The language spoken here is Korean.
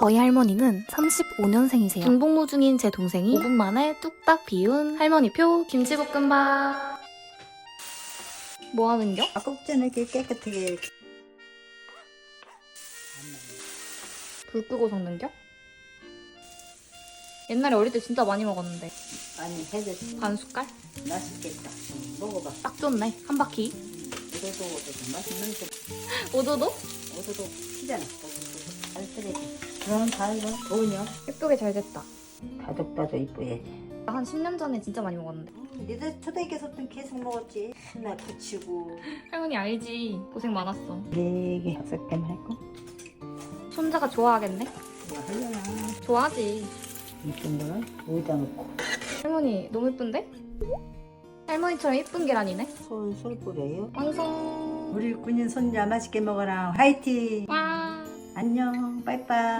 저희 할머니는 35년생이세요. 중복무 중인 제 동생이 5분 만에 뚝딱 비운 할머니표 김치볶음밥. 뭐 하는겨? 아깝잖아 이렇게 깨끗하게 불 끄고 섞는겨? 옛날에 어릴 때 진짜 많이 먹었는데 많이 해줬어 반 숟갈? 맛있겠다 응, 먹어봐 딱 좋네 한 바퀴 오도도 오도도 맛있는 거 오도도? 오도도 피잖아 오도도 잘 쓰레기. 그럼 다 이거 돈이요 예쁘게 잘 됐다. 다독다독 이쁘야지. 한 10년 전에 진짜 많이 먹었는데. 니들 초대기에서부터 계속 먹었지? 맨날 부치고. 할머니 알지? 고생 많았어. 네개 여섯 개만 할거 손자가 좋아하겠네? 이거 하려나. 좋아하지. 이쁜 거는 어디다 놓고. 할머니 너무 예쁜데? 할머니처럼 예쁜 계란이네? 솔솔 뿌려요? 완성. 우리 군인 손자 맛있게 먹어라. 화이팅! 와 Bye-bye.